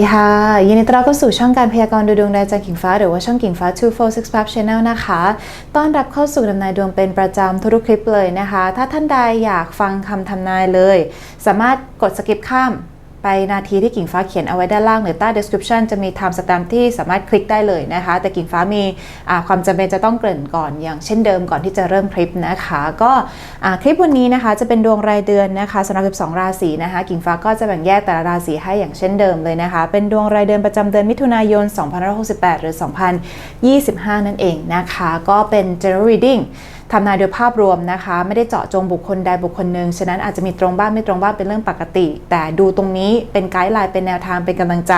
ดีค่ะ ยินดีต้อนรับเข้าสู่ช่องการพยากรณ์ดูดวงดาวจากกิ่งฟ้า หรือว่าช่องกิ่งฟ้า 246 Pub Channel นะคะ ต้อนรับเข้าสู่ทำนายดวงเป็นประจำทุกคลิปเลยนะคะ ถ้าท่านใดอยากฟังคำทำนายเลย สามารถกดสกิปข้าม ไปนาทีที่กิ่งฟ้าเขียนเอาไว้ด้านล่างหรือใต้ description จะมี time stamp ที่สามารถคลิกได้เลยนะคะ แต่กิ่งฟ้ามีความจำเป็นจะต้องเกริ่นก่อนอย่างเช่นเดิมก่อนที่จะเริ่มคลิปนะคะ ก็คลิปวันนี้นะคะจะเป็นดวงรายเดือนนะคะสำหรับ12 ราศีนะคะ กิ่งฟ้าก็จะแบ่งแยกแต่ละราศีให้อย่างเช่นเดิมเลยนะคะ เป็นดวงรายเดือนประจำเดือนมิถุนายน 2568 หรือ 2025 นั่นเองนะคะ ก็เป็น general reading ทำนายโดยภาพรวมนะคะ ไม่ได้เจาะจงบุคคลใดบุคคลหนึ่งฉะนั้นอาจจะมีตรงบ้างไม่ตรงบ้างเป็นเรื่องปกติ แต่ดูตรงนี้เป็นไกด์ไลน์เป็นแนวทางเป็นกำลังใจ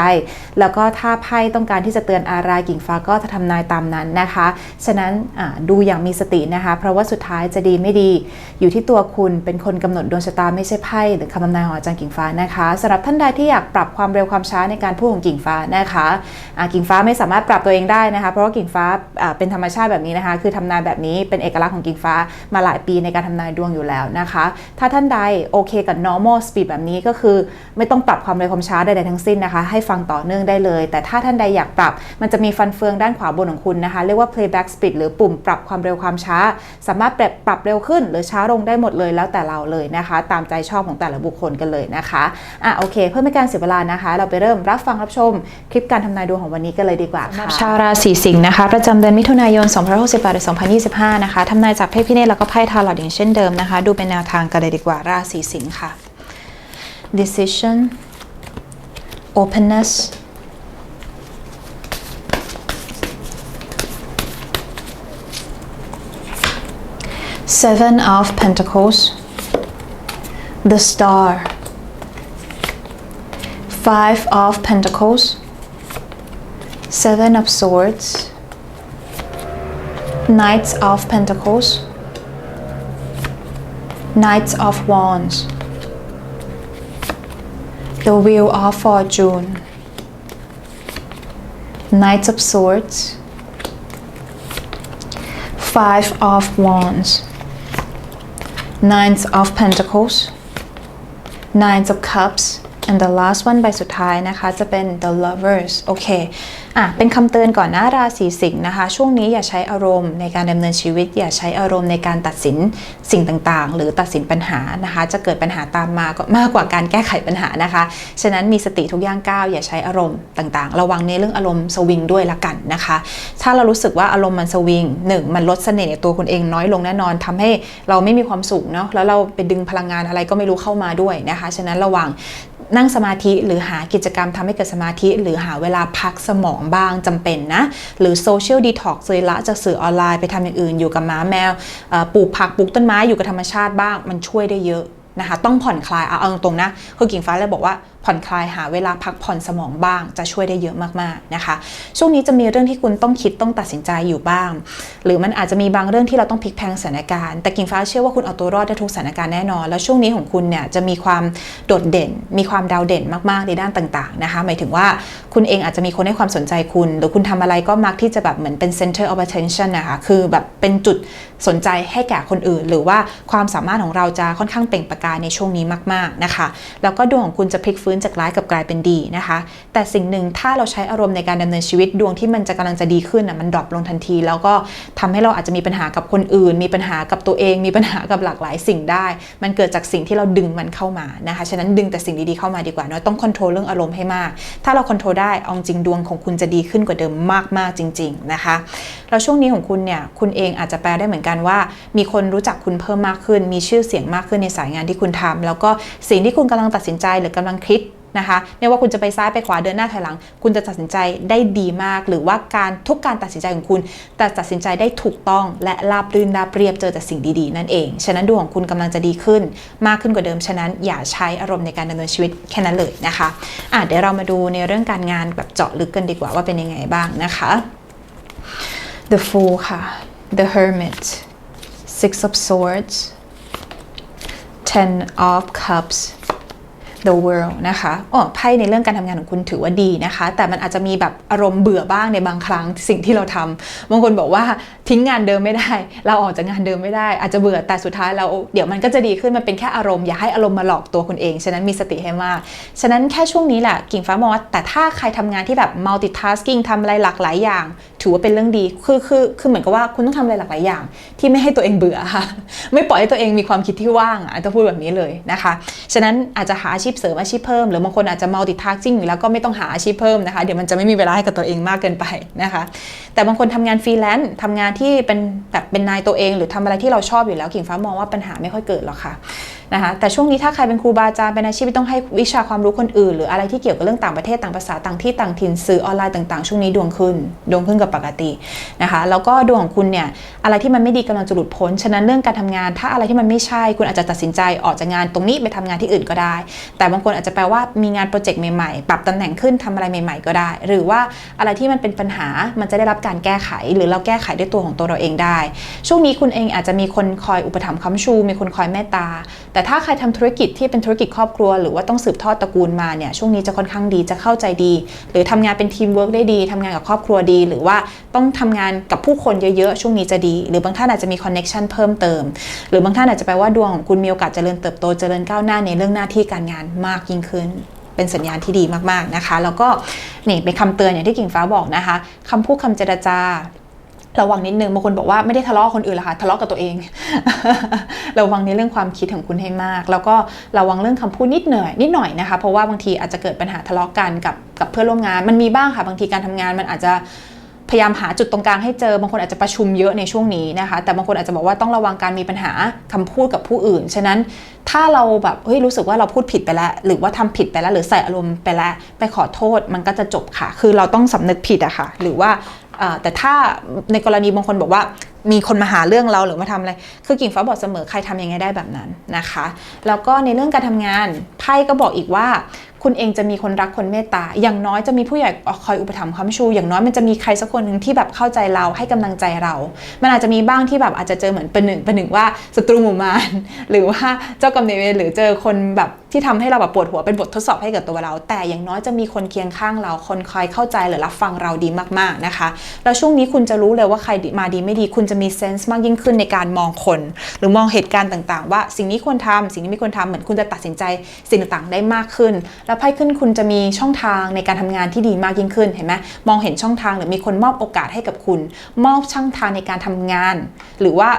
แล้วก็ถ้าไพ่ต้องการที่จะเตือนอะไรกิ่งฟ้าก็จะทำนายตามนั้นนะคะ ฉะนั้นดูอย่างมีสตินะคะ เพราะว่าสุดท้ายจะดีไม่ดี อยู่ที่ตัวคุณเป็นคนกำหนดดวงชะตาไม่ใช่ไพ่หรือคำทำนายของอาจารย์กิ่งฟ้านะคะสำหรับท่านใดที่อยากปรับความเร็วความช้าในการพูดของกิ่งฟ้านะคะกิ่งฟ้าไม่สามารถปรับตัวเองได้นะคะ เพราะว่ากิ่งฟ้าเป็นธรรมชาติแบบนี้นะคะ คือทำนายแบบนี้เป็นเอกลักษณ์ของกิ่งฟ้ามาหลายปีในการทำนายดวงอยู่แล้วนะคะ ถ้าท่านใดโอเคกับ normal speed แบบนี้ก็คือไม่ต้องปรับความเร็วความช้าใดๆทั้งสิ้นนะคะ ให้ฟังต่อเนื่องได้เลย แต่ถ้าท่านใดอยากปรับ มันจะมีฟันเฟืองด้านขวาบนของคุณนะคะ เรียกว่า playback speed หรือปุ่มปรับความเร็วความช้า สามารถปรับปรับเร็วขึ้น หรือช้าลงได้หมดเลยแล้วแต่เราเลยนะคะ ตามใจชอบของแต่ละบุคคลกันเลยนะคะอะโอเค เพื่อไม่การเสียเวลานะคะ เราไปเริ่มรับฟังรับชม คลิปการทำนายดวงของวันนี้กันเลยดีกว่าค่ะชาวราศีสิงห์นะคะ ประจำเดือนมิถุนายน 2568 หรือ 2025 นะคะทำนายจากไพ่พิเนตแล้วก็ไพ่ทาร์ลอตอย่างเช่นเดิมนะคะ ดูเป็นแนวทางกันเลยดีกว่าราศีสิงห์ค่ะ decision openness seven of pentacles the star five of pentacles seven of swords knights of pentacles knights of wands the wheel of fortune knights of swords five of wands nines of pentacles nines of cups and the last one ใบสุดท้ายนะคะจะเป็น the lovers โอเค อะเป็นคำเตือนก่อนน้าราศีสิงห์นะคะ ช่วงนี้อย่าใช้อารมณ์ในการดำเนินชีวิต อย่าใช้อารมณ์ในการตัดสินสิ่งต่างๆ หรือตัดสินปัญหานะคะ จะเกิดปัญหาตามมาก็มากกว่าการแก้ไขปัญหานะคะ ฉะนั้นมีสติทุกย่างก้าวอย่าใช้อารมณ์ต่างๆ ระวังในเรื่องอารมณ์สวิงด้วยละกันนะคะ ถ้าเรารู้สึกว่าอารมณ์มันสวิงหนึ่งมันลดเสน่ห์ในตัวคุณเองน้อยลงแน่นอนทำให้เราไม่มีความสุขเนาะแล้วเราไปดึงพลังงานอะไรก็ไม่รู้เข้ามาด้วยนะคะ ฉะนั้นระวัง นั่งสมาธิหรือหากิจกรรมทำให้เกิดสมาธิ หรือหาเวลาพักสมองบ้างจำเป็นนะ หรือโซเชียลดีท็อกซ์เลยละจากสื่อออนไลน์ไปทำอย่างอื่น อยู่กับม้าแมวปลูกผักปลูกต้นไม้อยู่กับธรรมชาติบ้างมันช่วยได้เยอะนะคะต้องผ่อนคลายเอาเอาตรงๆนะคือกิ่งฟ้าเลยบอกว่า ผ่อนคลายหาเวลาพักผ่อนสมองบ้าง จะช่วยได้เยอะมากๆนะคะ ช่วงนี้จะมีเรื่องที่คุณต้องคิดต้องตัดสินใจอยู่บ้าง หรือมันอาจจะมีบางเรื่องที่เราต้องพลิกแพงสถานการณ์แต่กิ่งฟ้าเชื่อว่าคุณเอาตัวรอดได้ทุกสถานการณ์แน่นอน แล้วช่วงนี้ของคุณเนี่ยจะมีความโดดเด่น มีความดาวเด่นมากๆในด้านต่างๆนะคะ หมายถึงว่าคุณเองอาจจะมีคนให้ความสนใจคุณ หรือคุณทำอะไรก็มักที่จะแบบเหมือนเป็น center of attention นะคะคือแบบเป็นจุดสนใจให้แก่คนอื่น หรือว่าความสามารถของเราจะค่อนข้างเปล่งประกายในช่วงนี้มาก ๆนะคะ แล้วก็ดวงของคุณจะพลิกฟื้นจากร้ายกับกลายเป็นดีนะคะ แต่สิ่งหนึ่งถ้าเราใช้อารมณ์ในการดำเนินชีวิตดวงที่มันจะกำลังจะดีขึ้นอะมันดรอปลงทันที แล้วก็ทำให้เราอาจจะมีปัญหากับคนอื่น มีปัญหากับตัวเอง มีปัญหากับหลากหลายสิ่งได้ มันเกิดจากสิ่งที่เราดึงมันเข้ามานะคะฉะนั้นดึงแต่สิ่งดีๆเข้ามาดีกว่าเนาะต้องควบคุมเรื่องอารมณ์ให้มาก ถ้าเราควบคุมได้เอาจริงดวงของคุณจะดีขึ้นกว่าเดิมมากๆจริง ๆนะคะแล้วช่วงนี้ของคุณเนี่ยคุณเองอาจจะแปลได้เหมือนกันว่า มีคนรู้จักคุณเพิ่มมากขึ้น มีชื่อเสียงมากขึ้นในสายงานที่คุณทำแล้วก็สิ่งที่คุณกำลังตัดสินใจหรือกำลังคิด นะคะไม่ว่าคุณจะไปซ้ายไปขวาเดินหน้าถอยหลัง คุณจะตัดสินใจได้ดีมาก หรือว่าการทุกการตัดสินใจของคุณแต่ตัดสินใจได้ถูกต้อง และราบรื่นราบเรียบเจอแต่สิ่งดีๆ นั่นเอง ฉะนั้นดวงของคุณกำลังจะดีขึ้น มากขึ้นกว่าเดิม ฉะนั้นอย่าใช้อารมณ์ในการดำเนินชีวิตแค่นั้นเลยนะคะอะเดี๋ยวเรามาดูในเรื่องการงานแบบเจาะลึกกันดีกว่าว่าเป็นยังไงบ้างนะคะ The Fool ค่ะ The Hermit Six of Swords Ten of Cups the world นะคะอ๋อไพ่ในเรื่องการทำงานของคุณถือว่าดีนะคะ แต่มันอาจจะมีแบบอารมณ์เบื่อบ้างในบางครั้งสิ่งที่เราทำบางคนบอกว่าทิ้งงานเดิมไม่ได้ เราออกจากงานเดิมไม่ได้ อาจจะเบื่อแต่สุดท้ายเราเดี๋ยวมันก็จะดีขึ้นมันเป็นแค่อารมณ์อย่าให้อารมณ์มาหลอกตัวคุณเอง ฉะนั้นมีสติให้มาก ฉะนั้นแค่ช่วงนี้แหละกิ่งฟ้ามองว่าแต่ถ้าใครทำงานที่แบบ multitasking ทำอะไรหลากหลายอย่าง ถือว่าเป็นเรื่องดี คือคือคือเหมือนกับว่าคุณต้องทำอะไรหลากหลายอย่าง ที่ไม่ให้ตัวเองเบื่อค่ะ ไม่ปล่อยให้ตัวเองมีความคิดที่ว่างอะจะพูดแบบนี้เลยนะคะ ฉะนั้นอาจจะหาอาชีพเสริมอาชีพเพิ่ม หรือบางคนอาจจะ multitasking อยู่แล้วก็ไม่ต้องหาอาชีพเพิ่มนะคะ เดี๋ยวมันจะไม่มีเวลาให้กับตัวเองมากเกินไปนะคะ แต่บางคนทำงานฟรีแลนซ์ทำงานที่เป็นแบบเป็นนายตัวเอง หรือทำอะไรที่เราชอบอยู่แล้วกิ่งฟ้ามองว่าปัญหาไม่ค่อยเกิดหรอกค่ะ นะคะแต่ช่วงนี้ถ้าใครเป็นครูบาอาจารย์เป็นอาชีพที่ต้องให้วิชาความรู้คนอื่น หรืออะไรที่เกี่ยวกับเรื่องต่างประเทศต่างภาษาต่างที่ต่างถิ่นสื่อออนไลน์ต่างๆ ช่วงนี้ดวงขึ้น ดวงขึ้นกับปกตินะคะแล้วก็ดวงของคุณเนี่ยอะไรที่มันไม่ดีกำลังจะหลุดพ้นฉะนั้นเรื่องการทำงาน ถ้าอะไรที่มันไม่ใช่คุณอาจจะตัดสินใจออกจากงานตรงนี้ไปทำงานที่อื่นก็ได้ แต่บางคนอาจจะแปลว่ามีงานโปรเจกต์ใหม่ๆ ปรับตำแหน่งขึ้นทำอะไรใหม่ ๆ ก็ได้ หรือว่าอะไรที่มันเป็นปัญหามันจะได้รับการแก้ไข หรือเราแก้ไขด้วยตัวของตัวเราเองได้ ช่วงนี้คุณเองอาจจะมีคนคอยอุปถัมภ์ค้ำชู มีคนคอยเมตตา แต่ถ้าใครทำธุรกิจที่เป็นธุรกิจครอบครัว หรือว่าต้องสืบทอดตระกูลมาเนี่ยช่วงนี้จะค่อนข้างดีจะเข้าใจดี หรือทำงานเป็นทีมเวิร์กได้ดีทำงานกับครอบครัวดี หรือว่าต้องทำงานกับผู้คนเยอะๆ ช่วงนี้จะดี หรือบางท่านอาจจะมีคอนเน็ชันเพิ่มเติม หรือบางท่านอาจจะแปลว่าดวงของคุณมีโอกาสเจริญเติบโตเจริญก้าวหน้าในเรื่องหน้าที่การงานมากยิ่งขึ้นเป็นสัญญาณที่ดีมากๆนะคะ แล้วก็นี่เป็นคำเตือนอย่างที่กิ่งฟ้าบอกนะคะคำพูดคำเจรจา ระวังนิดนึงบางคนบอกว่าไม่ได้ทะเลาะคนอื่นหรอกค่ะทะเลาะกับตัวเอง ระวังในเรื่องความคิดของคุณให้มาก แล้วก็ระวังเรื่องคำพูดนิดหน่อยนิดหน่อยนะคะ เพราะว่าบางทีอาจจะเกิดปัญหาทะเลาะกันกับกับเพื่อนร่วมงาน มันมีบ้างค่ะ บางทีการทำงานมันอาจจะพยายามหาจุดตรงกลางให้เจอบางคนอาจจะประชุมเยอะในช่วงนี้นะคะ แต่บางคนอาจจะบอกว่าต้องระวังการมีปัญหาคำพูดกับผู้อื่น ฉะนั้นถ้าเราแบบเฮ้ยรู้สึกว่าเราพูดผิดไปแล้ว หรือว่าทำผิดไปแล้ว หรือใส่อารมณ์ไปแล้ว ไปขอโทษมันก็จะจบค่ะ คือเราต้องสำนึกผิดอะค่ะ หรือว่า แต่ถ้าในกรณีบางคนบอกว่ามีคนมาหาเรื่องเราหรือมาทำอะไร คือกิ่งฟ้าบอกเสมอใครทำยังไงได้แบบนั้นนะคะ แล้วก็ในเรื่องการทำงานไพ่ก็บอกอีกว่า คุณเองจะมีคนรักคนเมตตา อย่างน้อยจะมีผู้ใหญ่คอยอุปถัมภ์ค้ำชู อย่างน้อยมันจะมีใครสักคนหนึ่งที่แบบเข้าใจเราให้กำลังใจเรา มันอาจจะมีบ้างที่แบบอาจจะเจอเหมือนเป็นหนึ่งเป็นหนึ่งว่าศัตรูหมู่มารหรือว่าเจ้ากรรมนายเวรหรือเจอคนแบบ ที่ทำให้เราแบบปวดหัวเป็นบททดสอบให้กับตัวเรา แต่อย่างน้อยจะมีคนเคียงข้างเราคนคอยเข้าใจหรือรับฟังเราดีมากๆนะคะ แล้วช่วงนี้คุณจะรู้เลยว่าใครมาดีไม่ดี คุณจะมีเซนส์มากยิ่งขึ้นในการมองคน หรือมองเหตุการณ์ต่างๆ ว่าสิ่งนี้ควรทำสิ่งนี้ไม่ควรทำเหมือนคุณจะตัดสินใจสิ่งต่างๆได้มากขึ้น แล้วไพ่ขึ้นคุณจะมีช่องทางในการทำงานที่ดีมากยิ่งขึ้นเห็นไหมมองเห็นช่องทางหรือมีคนมอบโอกาสให้กับคุณ มอบช่องทางในการทำงาน หรือว่า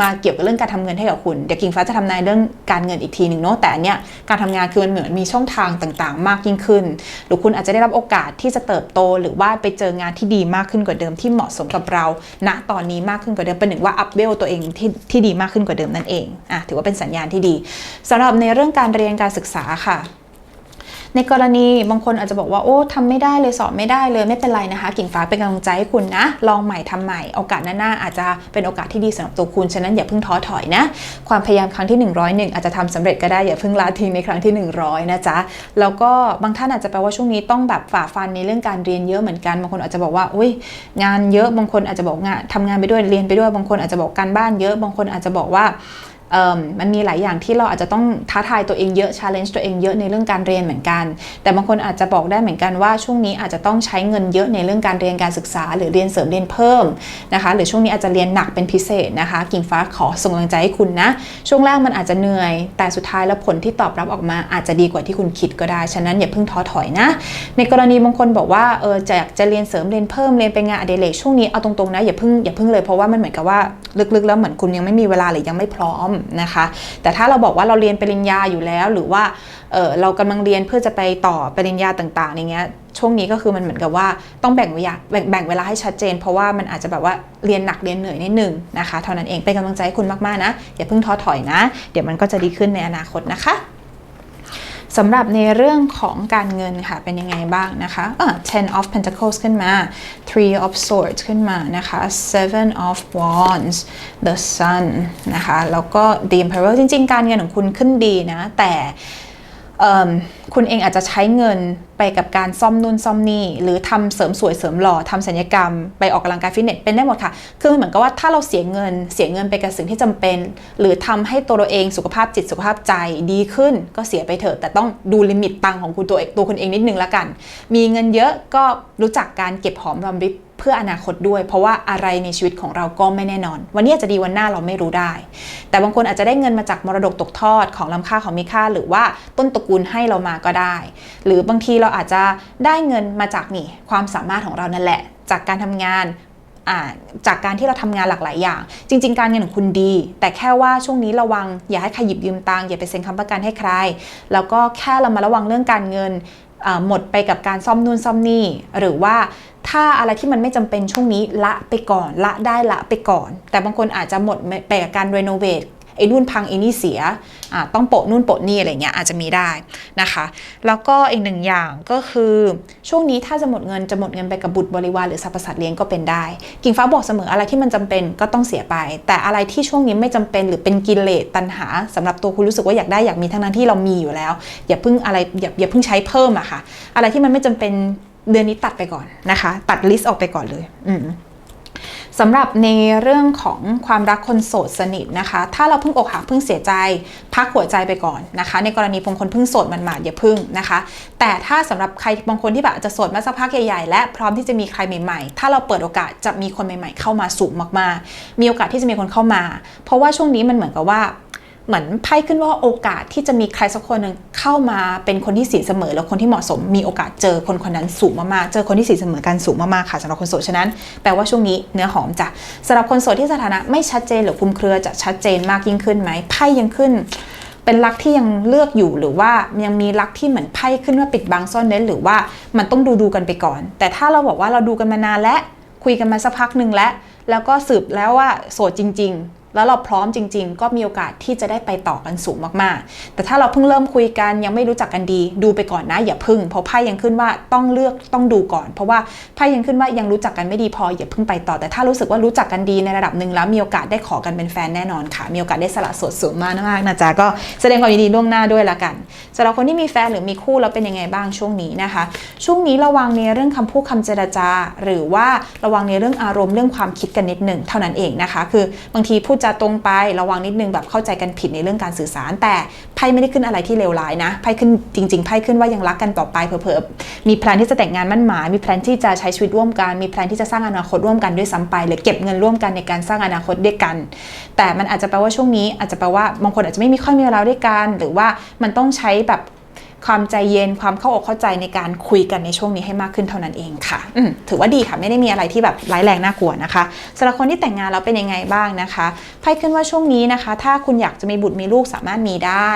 มาเกี่ยวกับเรื่องการทำเงินให้กับคุณ เดี๋ยวกิ่งฟ้าจะทำนายเรื่องการเงินอีกทีหนึ่งเนาะ แต่อันเนี้ยการทำงานคือมันเหมือนมีช่องทางต่างๆ มากยิ่งขึ้น หรือคุณอาจจะได้รับโอกาสที่จะเติบโต หรือว่าไปเจองานที่ดีมากขึ้นกว่าเดิมที่เหมาะสมกับเรา ณ ตอนนี้มากขึ้นกว่าเดิม เป็นหนึ่งว่าอัพเวลตัวเองที่ที่ดีมากขึ้นกว่าเดิมนั่นเอง อะ ถือว่าเป็นสัญญาณที่ดีสำหรับในเรื่องการเรียนการศึกษาค่ะ ในกรณีบางคนอาจจะบอกว่าโอ้ทำไม่ได้เลยสอบไม่ได้เลยไม่เป็นไรนะคะ กิ่งฟ้าเป็นกำลังใจให้คุณนะ ลองใหม่ทำใหม่โอกาสหน้าอาจจะเป็นโอกาสที่ดีสำหรับตัวคุณ ฉะนั้นอย่าเพิ่งท้อถอยนะ ความพยายามครั้งที่ 101 อาจจะทำสำเร็จก็ได้อย่าเพิ่งละทิ้งในครั้งที่ 100 นะจ๊ะแล้วก็บางท่านอาจจะแปลว่าช่วงนี้ต้องแบบฝ่าฟันในเรื่องการเรียนเยอะเหมือนกันบางคนอาจจะบอกว่าอุ้ยงานเยอะบางคนอาจจะบอกงานทำงานไปด้วยเรียนไปด้วยบางคนอาจจะบอกการบ้านเยอะบางคนอาจจะบอกว่า มมันมีหลายอย่างที่เราอาจจะต้องท้าทายตัวเองเยอะ challenge ตัวเองเยอะในเรื่องการเรียนเหมือนกัน แต่บางคนอาจจะบอกได้เหมือนกันว่าช่วงนี้อาจจะต้องใช้เงินเยอะในเรื่องการเรียนการศึกษา หรือเรียนเสริมเรียนเพิ่มนะคะหรือช่วงนี้อาจจะเรียนหนักเป็นพิเศษนะคะ กิ่งฟ้าขอส่งกำลังใจให้คุณนะ ช่วงแรกมันอาจจะเหนื่อย แต่สุดท้ายแล้วผลที่ตอบรับออกมาอาจจะดีกว่าที่คุณคิดก็ได้ฉะนั้นอย่าเพิ่งท้อถอยนะ ในกรณีบางคนบอกว่าเออจะอยากจะเรียนเสริมเรียนเพิ่มเรียนไปงานอดิเรกช่วงนี้เอาตรงๆนะอย่าเพิ่งอย่าเพิ่งเลยเพราะว่ามันเหมือนกับว่าลึกๆ แล้วเหมือนคุณยังไม่มีเวลาหรือยังไม่พร้อมนะคะ แต่ถ้าเราบอกว่าเราเรียนปริญญาอยู่แล้ว หรือว่าเเรากำลังเรียนเพื่อจะไปต่อปริญญาต่างๆอย่างเงี้ยช่วงนี้ก็คือมันเหมือนกับว่าต้องแบ่งเวลาแบ่งแบ่งเวลาให้ชัดเจน เพราะว่ามันอาจจะแบบว่าเรียนหนักเรียนเหนื่อยนิดนึงนะคะเท่านั้นเองเป็นกำลังใจให้คุณมากๆนะอย่าเพิ่งท้อถอยนะ เดี๋ยวมันก็จะดีขึ้นในอนาคตนะคะ สำหรับในเรื่องของการเงินค่ะเป็นยังไงบ้างนะคะอะ ten of pentacles ขึ้นมา three of swords ขึ้นมานะคะ seven of wands the sun นะคะ แล้วก็ the emperor จริง ๆ การเงินของคุณขึ้นดีนะ แต่ คุณเองอาจจะใช้เงินไปกับการซ่อมนู่นซ่อมนี่ หรือทำเสริมสวยเสริมหล่อทำศัลยกรรม ไปออกกำลังกายฟิตเนสเป็นได้หมดค่ะ คือเหมือนกับว่าถ้าเราเสียเงินเสียเงินไปกับสิ่งที่จำเป็น หรือทำให้ตัวเราเองสุขภาพจิตสุขภาพใจดีขึ้น ก็เสียไปเถอะ แต่ต้องดูลิมิตตังของคุณตัวเองตัวคุณเองนิดนึงละกัน มีเงินเยอะก็รู้จักการเก็บหอมรอมริบ เพื่ออนาคตด้วย เพราะว่าอะไรในชีวิตของเราก็ไม่แน่นอน วันนี้อาจจะดีวันหน้าเราไม่รู้ได้ แต่บางคนอาจจะได้เงินมาจากมรดกตกทอดของล้ำค่าของมีค่า หรือว่าต้นตระกูลให้เรามาก็ได้ หรือบางทีเราอาจจะได้เงินมาจากนี่ความสามารถของเรานั่นแหละ จากการทำงานจากการที่เราทำงานหลากหลายอย่าง จริง ๆ การเงินของคุณดี แต่แค่ว่าช่วงนี้ระวังอย่าให้ใครหยิบยืมตังค์อย่าไปเซ็นคำประกันให้ใคร แล้วก็แค่เรามาระวังเรื่องการเงิน หมดไปกับการซ่อมนู่นซ่อมนี่ หรือว่าถ้าอะไรที่มันไม่จำเป็นช่วงนี้ละไปก่อนละได้ละไปก่อน แต่บางคนอาจจะหมดไปกับการรีโนเวท ไอ้นู่นพังไอ้นี่เสียอ่าต้องโปะนู่นโปะนี่อะไรเงี้ยอาจจะมีได้นะคะ แล้วก็อีกหนึ่งอย่างก็คือช่วงนี้ถ้าจะหมดเงินจะหมดเงินไปกับบุตรบริวารหรือสรรพสัตว์เลี้ยงก็เป็นได้ กิ่งฟ้าบอกเสมออะไรที่มันจำเป็นก็ต้องเสียไป แต่อะไรที่ช่วงนี้ไม่จำเป็นหรือเป็นกิเลสตัณหาสำหรับตัวคุณรู้สึกว่าอยากได้อยากมีทั้งนั้นที่เรามีอยู่แล้ว อย่าเพิ่งอะไรอย่าอย่าเพิ่งใช้เพิ่มอะค่ะ อะไรที่มันไม่จำเป็นเดือนนี้ตัดไปก่อนนะคะ ตัดลิสต์ออกไปก่อนเลย อืม สำหรับในเรื่องของความรักคนโสดสนิทนะคะ ถ้าเราเพิ่งอกหักเพิ่งเสียใจ พักหัวใจไปก่อนนะคะ ในกรณีบางคนเพิ่งโสดมันหมาดๆอย่าพึ่งนะคะ แต่ถ้าสำหรับใครบางคนที่แบบอาจจะโสดมาสักพักใหญ่ๆและพร้อมที่จะมีใครใหม่ๆ ถ้าเราเปิดโอกาสจะมีคนใหม่ๆ เข้ามาสูงมากๆ มีโอกาสที่จะมีคนเข้ามา เพราะว่าช่วงนี้มันเหมือนกับว่า เหมือนไพ่ขึ้นว่าโอกาสที่จะมีใครสักคนหนึ่งเข้ามาเป็นคนที่สีเสมอ แล้วคนที่เหมาะสมมีโอกาสเจอคนคนนั้นสูงมากๆ เจอคนที่สีเสมอกันสูงมากๆค่ะสำหรับคนโสดฉะนั้นแปลว่าช่วงนี้เนื้อหอมจ้ะสำหรับคนโสดที่สถานะไม่ชัดเจนหรือคุมเครือจะชัดเจนมากยิ่งขึ้นไหมไพ่ยังขึ้นเป็นรักที่ยังเลือกอยู่หรือว่ายังมีรักที่เหมือนไพ่ขึ้นว่าปิดบังซ่อนเร้นหรือว่ามันต้องดูดูกันไปก่อน แต่ถ้าเราบอกว่าเราดูกันมานานและคุยกันมาสักพักหนึ่งแล้วแล้วก็สืบแล้วว่าโสดจริง แล้วเราพร้อมจริง ๆ ก็มีโอกาสที่จะได้ไปต่อกันสูงมากๆ แต่ถ้าเราเพิ่งเริ่มคุยกันยังไม่รู้จักกันดี ดูไปก่อนนะอย่าพึ่ง เพราะไพ่ยังขึ้นว่าต้องเลือกต้องดูก่อน เพราะว่าไพ่ยังขึ้นว่ายังรู้จักกันไม่ดีพออย่าพิ่งไปต่อ แต่ถ้ารู้สึกว่ารู้จักกันดีในระดับหนึ่งแล้วมีโอกาสได้ขอกันเป็นแฟนแน่นอนค่ะ มีโอกาสได้สละสดสูงมากมากนะจ๊ะก็แสดงความยินดีล่วงหน้าด้วยละกันสำหรับคนที่มีแฟนหรือมีคู่แล้วเป็นยังไงบ้างช่วงนี้นะคะ ช่วงนี้ระวังในเรื่องคำพูดคำเจรจา หรือว่าระวังในเรื่องอารมณ์เรื่องความคิดกันนิดหนึ่งเท่านั้นเองนะคะ คือบางทีพูดจาตรงไประวังนิดนึงแบบเข้าใจกันผิดในเรื่องการสื่อสาร แต่ไพ่ไม่ได้ขึ้นอะไรที่เลวร้ายนะไพ่ขึ้นจริงๆไพ่ขึ้นว่ายังรักกันต่อไปเผลอๆมีแพลนที่จะแต่งงานมั่นหมายมีแพลนที่จะใช้ชีวิตร่วมกัน มีแพลนที่จะสร้างอนาคตร่วมกันด้วยซ้ำไปหรือเก็บเงินร่วมกันในการสร้างอนาคตด้วยกัน แต่มันอาจจะแปลว่าช่วงนี้อาจจะแปลว่าบางคนอาจจะไม่มีค่อยมีเวลาด้วยกัน หรือว่ามันต้องใช้แบบ ความใจเย็นความเข้าอกเข้าใจในการคุยกันในช่วงนี้ให้มากขึ้นเท่านั้นเองค่ะอืมถือว่าดีค่ะไม่ได้มีอะไรที่แบบร้ายแรงน่ากลัวนะคะสำหรับคนที่แต่งงานแล้วเป็นยังไงบ้างนะคะไพ่ขึ้นว่าช่วงนี้นะคะ ถ้าคุณอยากจะมีบุตรมีลูกสามารถมีได้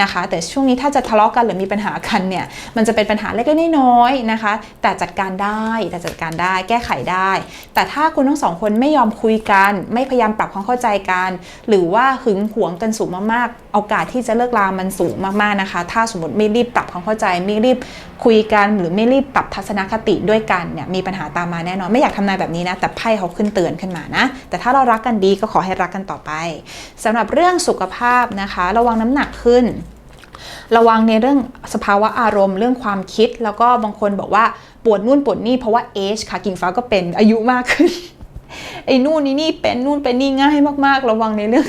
นะคะ แต่ช่วงนี้ถ้าจะทะเลาะกันหรือมีปัญหากันเนี่ยมันจะเป็นปัญหาเล็กๆน้อยๆนะคะ แต่จัดการได้แต่จัดการได้แก้ไขได้ แต่ถ้าคุณทั้งสองคนไม่ยอมคุยกัน ไม่พยายามปรับความเข้าใจกัน หรือว่าหึงหวงกันสูงมากๆ โอกาสที่จะเลิกลามันสูงมากๆนะคะ ถ้าสมมติไม่รีบปรับความเข้าใจไม่รีบคุยกันหรือไม่รีบปรับทัศนคติด้วยกันเนี่ยมีปัญหาตามมาแน่นอนไม่อยากทำนายแบบนี้นะแต่ไพ่เขาขึ้นเตือนขึ้นมานะ แต่ถ้าเรารักกันดีก็ขอให้รักกันต่อไปสำหรับเรื่องสุขภาพนะคะ ระวังน้ำหนักขึ้น ระวังในเรื่องสภาวะอารมณ์ เรื่องความคิดแล้วก็บางคนบอกว่าปวดนู่นปวดนี่เพราะว่าเอชค่ะกิ่งฟ้าก็เป็นอายุมากขึ้นไอ้นู่นนี่นี่เป็นนู่นเป็นนี่ง่ายมากๆ ระวังในเรื่อง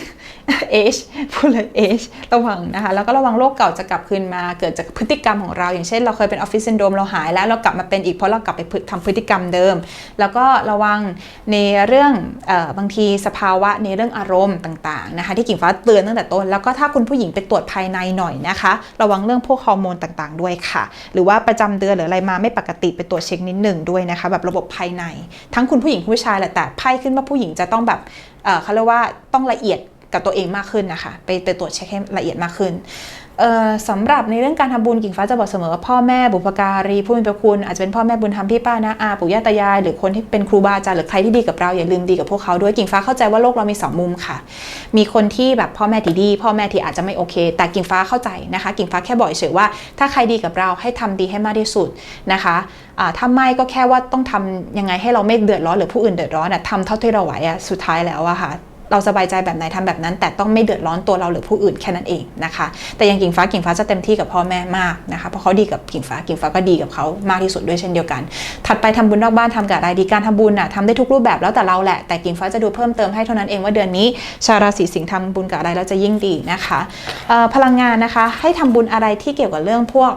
เอชพูดเลยเอชระวังนะคะ แล้วก็ระวังโรคเก่าจะกลับคืนมา เกิดจากพฤติกรรมของเรา อย่างเช่นเราเคยเป็นออฟฟิศซินโดรมเราหายแล้วเรากลับมาเป็นอีกเพราะเรากลับไปทำพฤติกรรมเดิม แล้วก็ระวังในเรื่องออบางทีสภาวะในเรื่องอารมณ์ต่างๆนะคะที่กิ่งฟ้าเตือนตั้งแต่ต้น แล้วก็ถ้าคุณผู้หญิงไปตรวจภายในหน่อยนะคะ ระวังเรื่องพวกฮอร์โมนต่างๆ ด้วยค่ะ หรือว่าประจำเดือนหรืออะไรมาไม่ปกติไปตรวจเช็คนิดหนึ่งด้วยนะคะแบบระบบภายใน ทั้งคุณผู้หญิงผู้ชายแหละแต่ไพ่ขึ้นว่าผู้หญิงจะต้องแบบเขาเรียกว่าต้องละเอียด กับตัวเองมากขึ้นนะคะ ไปไปตรวจเช็คให้ละเอียดมากขึ้นสำหรับในเรื่องการทำบุญกิ่งฟ้าจะบอกเสมอว่าพ่อแม่บุพการีผู้มีพระคุณอาจจะเป็นพ่อแม่บุญธรรมพี่ป้านะอาปู่ย่าตายาย หรือคนที่เป็นครูบาอาจารย์หรือใครที่ดีกับเราอย่าลืมดีกับพวกเขาด้วยกิ่งฟ้าเข้าใจว่าโลกเรามีสองมุมค่ะ มีคนที่แบบพ่อแม่ที่ดี พ่อแม่ที่อาจจะไม่โอเค แต่กิ่งฟ้าเข้าใจนะคะ กิ่งฟ้าแค่บอกเฉยว่าถ้าใครดีกับเราให้ทำดีให้มากที่สุดนะคะถ้าไม่ก็แค่ว่าต้องทำยังไงให้เราไม่เดือดร้อนหรือผู้อื่นเดือดร้อนอะทำเท่าที่เราไหวอะสุดท้ายแล้วอะค่ะ เราสบายใจแบบไหนทำแบบนั้น แต่ต้องไม่เดือดร้อนตัวเราหรือผู้อื่นแค่นั้นเองนะคะ แต่ย่างกิ่งฟ้ากิ่งฟ้าจะเต็มที่กับพ่อแม่มากนะคะเพราะเขาดีกับกิ่งฟ้ากิ่งฟ้าก็ดีกับเขามากที่สุดด้วยเช่นเดียวกัน ถัดไปทำบุญนอกบ้านทำกับอะไรดีการทำบุญน่ะทำได้ทุกรูปแบบแล้วแต่เราแหละแต่กิ่งฟ้าจะดูเพิ่มเติมให้เท่านั้นเองว่าเดือนนี้ ชาวราศีสิงห์ทำบุญกับอะไรแล้วจะยิ่งดีนะคะพลังงานนะคะให้ทำบุญอะไรที่เกี่ยวกับเรื่องพวก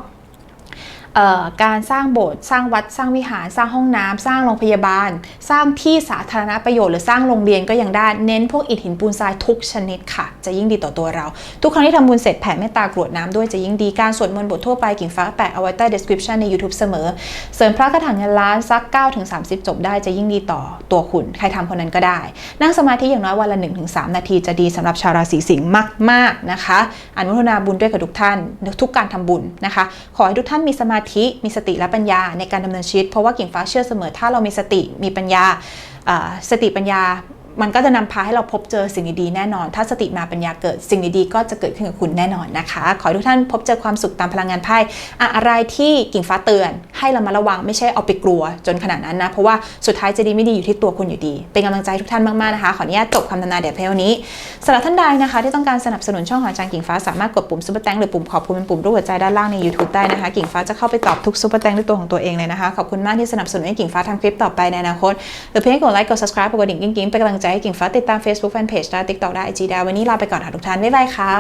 การสร้างโบสถ์สร้างวัดสร้างวิหารสร้างห้องน้ำสร้างโรงพยาบาล สร้างที่สาธารณประโยชน์หรือสร้างโรงเรียนก็ยังได้เน้นพวกอิฐหินปูนทรายทุกชนิดค่ะ จะยิ่งดีต่อตัวเรา ทุกครั้งที่ทำบุญเสร็จแผ่เมตตากรวดน้ำด้วยจะยิ่งดีการสวดมนต์บททั่วไปกิ่งฟ้าแปะเอาไว้ใต้ description ใน YouTube เสมอ เสริมพระกระถางเงินล้านสัก9ถึง30 จบได้จะยิ่งดีต่อตัวคุณ ใครทำคนนั้นก็ได้ นั่งสมาธิอย่างน้อยวันละ 1-3 นาทีจะดีสำหรับชาวราศีสิงห์มาก ๆนะคะอนุโมทนาบุญด้วยกับทุกท่านทุกการทำบุญนะคะ ขอให้ทุกท่านมีสมาธิมีสติและปัญญาในการดำเนินชีวิต เพราะว่ากิ่งฟ้าเชื่อเสมอถ้าเรามีสติมีปัญญาสติปัญญา มันก็จะนำพาให้เราพบเจอสิ่งดีๆแน่นอน ถ้าสติมาปัญญาเกิดสิ่งดีๆก็จะเกิดขึ้นกับคุณแน่นอนนะคะ ขอให้ทุกท่านพบเจอความสุขตามพลังงานไพ่อะอะไรที่กิ่งฟ้าเตือน ให้เรามาระวังไม่ใช่เอาไปกลัวจนขนาดนั้นนะ เพราะว่าสุดท้ายจะดีไม่ดีอยู่ที่ตัวคุณอยู่ดี เป็นกำลังใจทุกท่านมากๆนะคะ ขออนุญาตจบคำทำนายเดี๋ยวเพลนี้สำหรับท่านใดนะคะ ที่ต้องการสนับสนุนช่องของอาจารย์กิ่งฟ้าสามารถกดปุ่มซุปเปอร์แตงหรือปุ่มขอบคุณเป็นปุ่มรูปหัวใจด้านล่างใน YouTube ได้นะคะ กิ่งฟ้าจะเข้าไปตอบทุกซุปเปอร์แตงด้วยตัวของตัวเองเลยนะคะขอบคุณมากที่สนับสนุนให้กิ่งฟ้าทำคลิปต่อไปในอนาคตหรือเพียงกดไลค์กด subscribe กดกระดิ่งกิ๊งๆเป็นกำลังใจให้กิ่งฟ้าติดตาม Facebook Fanpage ได้ TikTok ได้ IG ได้วันนี้ลาไปก่อนค่ะทุกท่าน บ๊ายบายค่ะ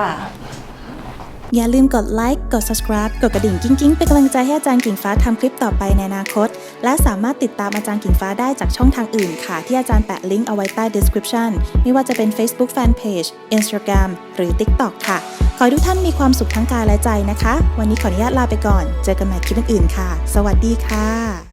อย่าลืมกดไลค์ กด subscribe กดกระดิ่งกิ้งๆ เป็นกำลังใจให้อาจารย์กิ่งฟ้าทำคลิปต่อไปในอนาคต และสามารถติดตามอาจารย์กิ่งฟ้าได้จากช่องทางอื่นค่ะ ที่อาจารย์แปะลิงก์เอาไว้ใต้ description ไม่ว่าจะเป็น Facebook Fanpage Instagram หรือ TikTok ค่ะ ขอให้ทุกท่านมีความสุขทั้งกายและใจนะคะ วันนี้ขออนุญาตลาไปก่อน เจอกันใหม่คลิปอื่นๆค่ะ สวัสดีค่ะ